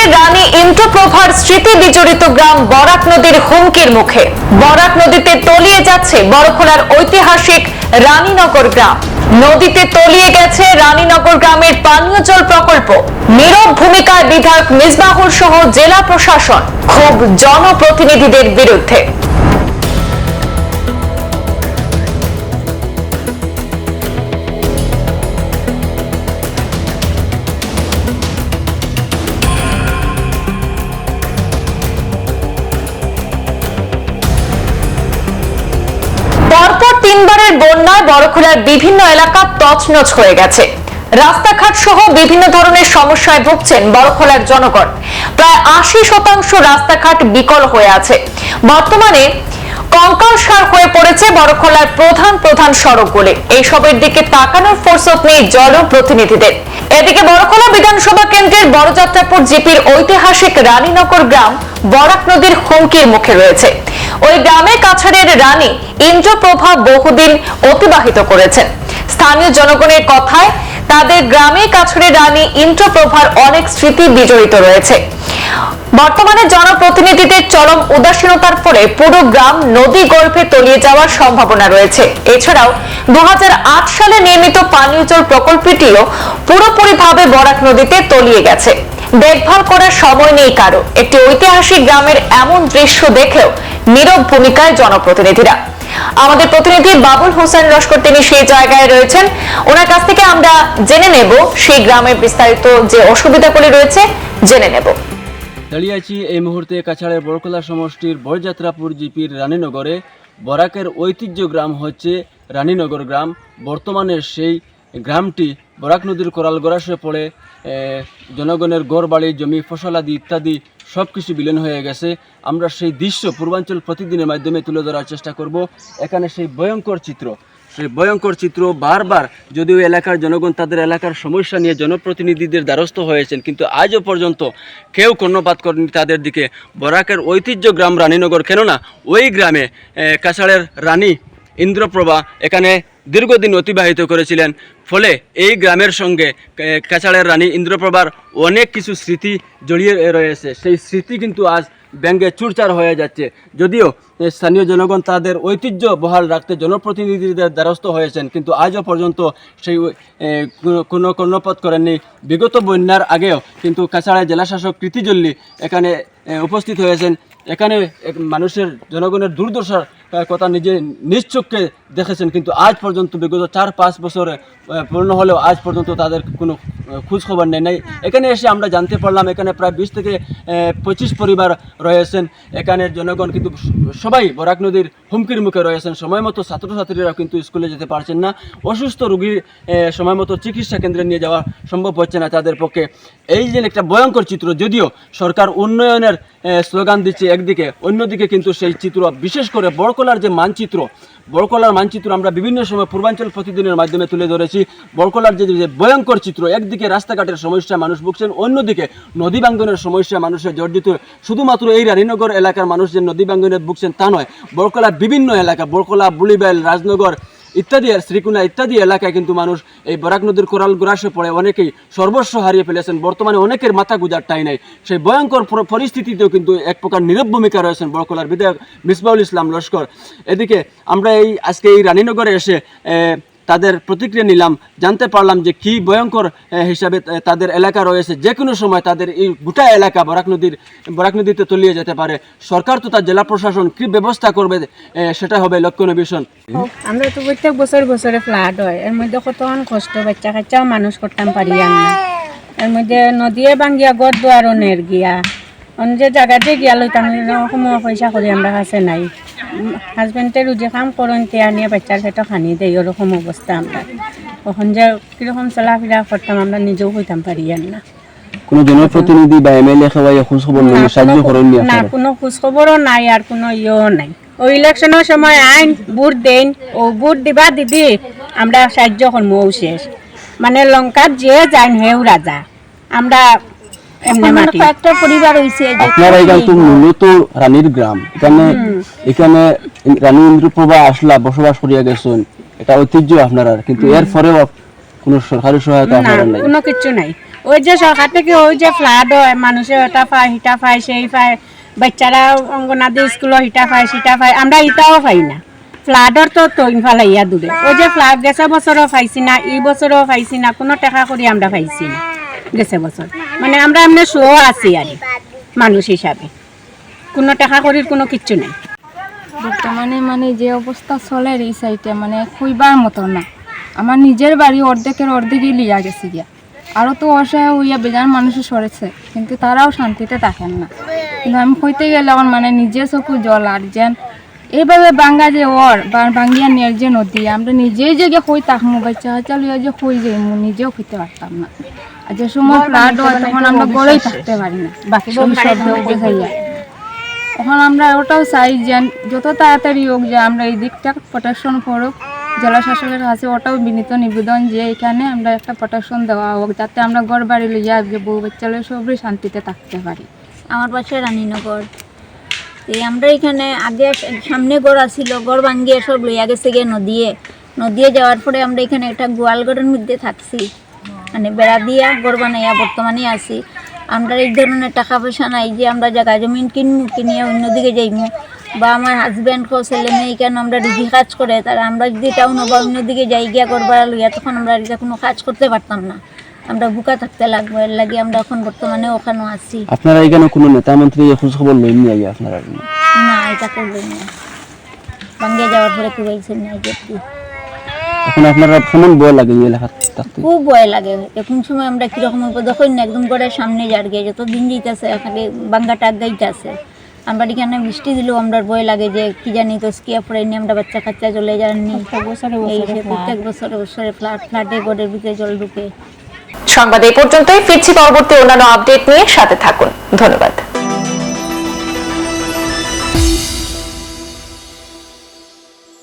কাছাড়ের রানী ইন্দ্রপ্রভার স্মৃতি বিজড়িত গ্রাম বরাক নদীর হুমকির মুখে। বরাক নদীতে তলিয়ে যাচ্ছে বড়খোলার ঐতিহাসিক রানীনগর গ্রাম। নদীতে তলিয়ে গেছে রানীনগর গ্রামের পানীয় জল প্রকল্প। নীরব ভূমিকায় বিধায়ক মিসবাহুর সহ জেলা প্রশাসন, খুব জনপ্রতিনিধিদের বিরুদ্ধে। তিনবারের বন্যায় বড়খোলার বিভিন্ন এলাকা তছনছ হয়ে গেছে। রাস্তাঘাট সহ বিভিন্ন ধরনের সমস্যায় ভুগছেন বড়খোলার জনগণ। প্রায় আশি শতাংশ রাস্তাঘাট বিকল হয়ে আছে। বর্তমানে কঙ্কালসার হয়ে পড়েছে বড়খোলার প্রধান প্রধান সড়কগুলি। এইসবের দিকে তাকানোর ফোর্সত নেই জনপ্রতিনিধিদের। এদিকে বড়খোলা বিধানসভা কেন্দ্রের বড়যাত্রাপুর জিপির ঐতিহাসিক রানীনগর গ্রাম বরাক নদীর হুমকির মুখে রয়েছে। ওই গ্রামে কাছাড়ের রানী ইন্দ্রপ্রভা বহুদিন অতিবাহিত করেছেন। স্থানীয় জনগণের কথায় তাদের গ্রামে কাছড়ের রানী ইন্দ্রপ্রভার অনেক স্মৃতি বিজড়িত রয়েছে। বর্তমানে জনপ্রতিনিধিদের চরম উদাসীনতার ফলে পুরো গ্রাম নদী গর্ভে তলিয়ে যাওয়ার সম্ভাবনা রয়েছে। এছাড়াও দু হাজার আট সালে নির্মিত পানীয় জল প্রকল্পটিও পুরোপুরিভাবে বরাক নদীতে তলিয়ে গেছে। দেখভাল করার সময় নেই কারও। একটি ঐতিহাসিক গ্রামের এমন দৃশ্য দেখেও নীরব ভূমিকায় জনপ্রতিনিধিরা। আমাদের প্রতিনিধি বাবুল হোসেন লস্কর, তিনি সেই জায়গায় রয়েছেন। ওনার কাছ থেকে আমরা জেনে নেব সেই গ্রামের বিস্তারিত যে অসুবিধাগুলি রয়েছে, জেনে নেব। দাঁড়িয়ে আছি এই মুহূর্তে কাছাড়ের বড়কলা সমষ্টির বরযাত্রাপুর জিপির রানীনগরে। বরাকের ঐতিহ্য গ্রাম হচ্ছে রানীনগর গ্রাম। বর্তমানে সেই গ্রামটি বরাক নদীর কোরাল গড়াশে পড়ে। জনগণের গড় বাড়ি জমি ফসলাদি ইত্যাদি সব কিছু বিলীন হয়ে গেছে। আমরা সেই দৃশ্য পূর্বাঞ্চল প্রতিদিনের মাধ্যমে তুলে ধরার চেষ্টা করব। এখানে সেই ভয়ঙ্কর চিত্র। সেই ভয়ঙ্কর চিত্র বারবার যদিও এলাকার জনগণ তাদের এলাকার সমস্যা নিয়ে জনপ্রতিনিধিদের দ্বারস্থ হয়েছেন, কিন্তু আজও পর্যন্ত কেউ কর্ণপাত করেনি তাদের দিকে। বরাকের ঐতিহ্য গ্রাম রানীনগর, কেননা ওই গ্রামে কাছাড়ের রানী ইন্দ্রপ্রভা এখানে দীর্ঘদিন অতিবাহিত করেছিলেন। ফলে এই গ্রামের সঙ্গে কাছাড়ের রানী ইন্দ্রপ্রভার অনেক কিছু স্মৃতি জড়িয়ে রয়েছে। সেই স্মৃতি কিন্তু আজ ব্যঙ্গে চুরচার হয়ে যাচ্ছে। যদিও স্থানীয় জনগণ তাদের ঐতিহ্য বহাল রাখতে জনপ্রতিনিধিদের দ্বারস্থ হয়েছেন, কিন্তু আজও পর্যন্ত সেই কোনো- কর্ণপাত করেননি। বিগত বন্যার আগেও কিন্তু কাছাড়া জেলাশাসক কৃতিজল্লি এখানে উপস্থিত হয়েছেন। এখানে মানুষের, জনগণের দুর্দশার কথা নিজে নিজ চোখকে দেখেছেন, কিন্তু আজ পর্যন্ত, বিগত চার, পাঁচ বছরে পূর্ণ হলেও আজ পর্যন্ত তাদের কোনো খোঁজখবর খোঁজ নেই, নাই। এখানে এসে আমরা জানতে পারলাম, এখানে প্রায় বিশ থেকে পঁচিশ পরিবার রয়েছেন। এখানের জনগণ কিন্তু সবাই বরাক নদীর হুমকির মুখে রয়েছেন। সময় মতো ছাত্রছাত্রীরা কিন্তু স্কুলে যেতে পারছেন না। অসুস্থ রুগীর সময় মতো চিকিৎসা কেন্দ্রে নিয়ে যাওয়া সম্ভব হচ্ছে না তাদের পক্ষে। এই যে একটা ভয়ঙ্কর চিত্র, যদিও সরকার উন্নয়নের স্লোগান দিচ্ছে একদিকে, অন্যদিকে কিন্তু সেই চিত্র বিশেষ করে বড়কলার যে মানচিত্র বড়কলার মানচিত্র আমরা বিভিন্ন সময় পূর্বাঞ্চল প্রতিদিনের মাধ্যমে তুলে ধরেছি। বড়কলার যে যে ভয়ঙ্কর চিত্র, একদিকে রাস্তাঘাটের সমস্যা মানুষ ভুগছেন, অন্যদিকে নদী বাঙ্গনের সমস্যা মানুষের জর্জিত। শুধুমাত্র এই রানীনগর এলাকার মানুষ যে নদী বাঙ্গনে ভুগছেন তা নয় বড়কলার বিভিন্ন এলাকা বড়কলা বুলিবেল, রাজনগর ইত্যাদি আর শ্রীকুনা ইত্যাদি এলাকায় কিন্তু মানুষ এই বরাক নদীর কোরাল গ্রাসে পড়ে। অনেকেই সর্বস্ব হারিয়ে ফেলেছেন। বর্তমানে অনেকের মাথা গুজার টাই নাই। সেই ভয়ঙ্কর পরিস্থিতিতেও কিন্তু এক প্রকার নীরব ভূমিকা রয়েছেন বড়কলার বিধায়ক মিসবাউল ইসলাম লস্কর। এদিকে আমরা এই আজকে এই রানীনগরে এসে তাদের প্রতিক্রিয়া নিলাম, জানতে পারলাম যে কি ভয়ঙ্কর হিসাবে তাদের এলাকা রয়েছে। যে কোনো সময় তাদের এই গোটা এলাকা বরাক নদীর, বরাক নদীতে তলিয়ে যেতে পারে। সরকার তথা জেলা প্রশাসন কি ব্যবস্থা করবে সেটা হবে লক্ষণীয় বিষয় আমরা তো প্রত্যেক বছর বছরে ফ্লাড হয়। এর মধ্যে কতক্ষণ কষ্ট বাচ্চা কাচ্চাও মানুষ করতাম পারি এর মধ্যে নদীয়ে ভাঙ্গিয়া গড় অনের গিয়া। অন্য যে জায়গাতে গিয়া লইতাম পয়সা করি আমরা কাছে নাই। হাজবেন্ডে রুজি কাম করেন তে আনিয়ে বাচ্চার পেটে খানি দেয় ওরকম অবস্থা আমরা তখন যে কীরকম চলাফেরা করতাম আমরা নিজেও হইতাম পারি আর না কোনো জনপ্রতিনিধি বা এমএলএ সবাই খোঁজ খবর সাহায্য করেননি না কোনো খোঁজখবরও নাই আর কোনো ইয়েও নাই। ও ইলেকশনের সময় আইন ভোট দেন ও ভোট দিবা দিদি আমরা সাহায্য করব শেষ। মানে লঙ্কার যে যান হেউ রাজা আমরা পরিবার হয়েছে আপনারা এখানে তো মূলত রানীর গ্রাম। এখানে এখানে রানী ইন্দ্রপ্রভা আসলা বসবাস করিয়া গেছেন। এটা ঐতিহ্য আপনারা কিন্তু এর পরেও কোনো সরকারি সহায়তা আপনারা নাই। কোনো কিছু নাই। ওই যে সরকার থেকে ওই যে ফ্লাড হয় মানুষে ওটা পায় হিটা পায় সেই পায়। বাচ্চারা অঙ্গনাদি স্কুলে হিটা পায় সিটা পায়। আমরা ইটাও পাই না। ফ্লাডর তো তো ইনফালাইয়া দূরে ওই যে ফ্লাড গেছে বছরও পাইছি না এই বছরও পাইছি না কোনো টাকা করি আমরা পাইছি না গেছে বছর মানে আমরা এমনি শো আছি আর মানুষ হিসাবে। কোনো টাকা করির কোনো কিচ্ছু নেই। বর্তমানে মানে যে অবস্থা চলে এই সাইডে মানে খুইবার মতো না। আমার নিজের বাড়ি অর্ধেকের অর্ধেকই লিয়া গেছে গিয়া। আরও তো অসহায় হইয়া বেজান মানুষ সরেছে কিন্তু তারাও শান্তিতে থাকেন না। কিন্তু আমি কইতে গেলে আমার মানে নিজে চকু জল আর যেন এইভাবে বাঙ্গা যে ওর বাঙ্গিয়া নিয়ে যে নদী, আমরা নিজেই যে কই তাকমু বাচ্চা হাচ্চা লইয়া যে কই যাইমু, নিজেও খেতে পারতাম না। আর যে সময় ফ্লাড হয় তখন আমরা গড়েই থাকতে পারি না। বাকি সব শব্দ বোঝাইয়া এখন আমরা ওটাও চাই যে যত তাড়াতাড়ি হোক যে আমরা এই দিকটা প্রোটেকশন করুক জেলা শাসকের কাছে ওটাও বিনীত নিবেদন যে এখানে আমরা একটা প্রোটেকশন দেওয়া হোক যাতে আমরা ঘর বাড়ি লইয়া যে বউ বাচ্চা লইয়া সবই শান্তিতে থাকতে পারি। আমার পাশে রানীনগর। এই আমরা এখানে আগে সামনে গড় আসিল গড় ভাঙ্গিয়ে সব লইয়া গেছে গিয়ে নদীয়ে। নদীয়ে যাওয়ার পরে আমরা এখানে একটা গোয়ালঘরের মধ্যে থাকছি। মানে বেড়া দিয়া গড় বানাইয়া বর্তমানে আছি। আমরা এই ধরনের টাকা পয়সা নাই যে আমরা জায়গা জমিন কিনবো কিনিয়ে অন্যদিকে যাইমু। বা আমার হাজব্যান্ড কো ছেলে মেয়ে কেন আমরা রুজি কাজ করে তারা আমরা যদি টাউন বা অন্যদিকে যাই গিয়া করবার লইয়া তখন আমরা এটা কোনো কাজ করতে পারতাম না। আমরা বুকা থাকতে লাগবো এর লাগে আমরা এখন বর্তমানে ওখানেও আছি। আপনারা এখানে কোনো নেতা মন্ত্রী খোঁজ খবর লইনি আগে আপনারা? না এটা করবেন না। বাঙ্গে যাওয়ার পরে কুবাইছেন না। এখন আপনারা কেমন ভয় লাগে এই এলাকা খুব ভয় লাগে। এখন সময় আমরা কীরকম দেখুন না একদম করে সামনে যার গিয়ে যত দিন যেতেছে এখানে বাঙ্গা টাক গাইতেছে। আমরা এখানে বৃষ্টি দিলেও আমরা ভয় লাগে যে কি জানি তো স্কিয়া পড়ে নিয়ে আমরা বাচ্চা কাচ্চা চলে যাননি প্রত্যেক বছরে বছরে ফ্লাট ফ্লাটে গোডের ভিতরে জল ঢুকে। সংবাদ এই পর্যন্তই। ফিরছি পরবর্তী অন্যান্য আপডেট নিয়ে সাথে থাকুন। ধন্যবাদ।